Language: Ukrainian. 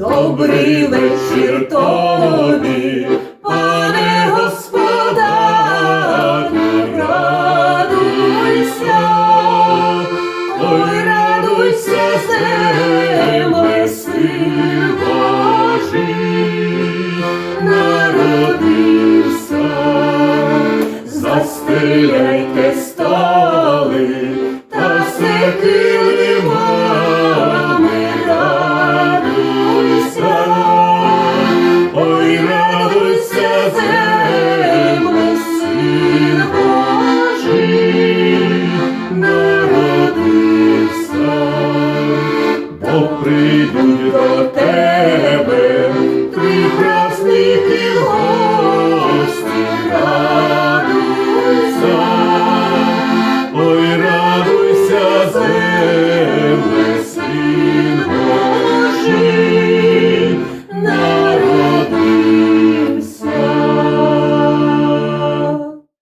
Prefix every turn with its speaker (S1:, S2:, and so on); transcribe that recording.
S1: Добрий вечір тобі, пане Господа, радуйся, ой, радуйся, земле, син Божий, народився, застиляйте стол. О, прийдуть до тебе.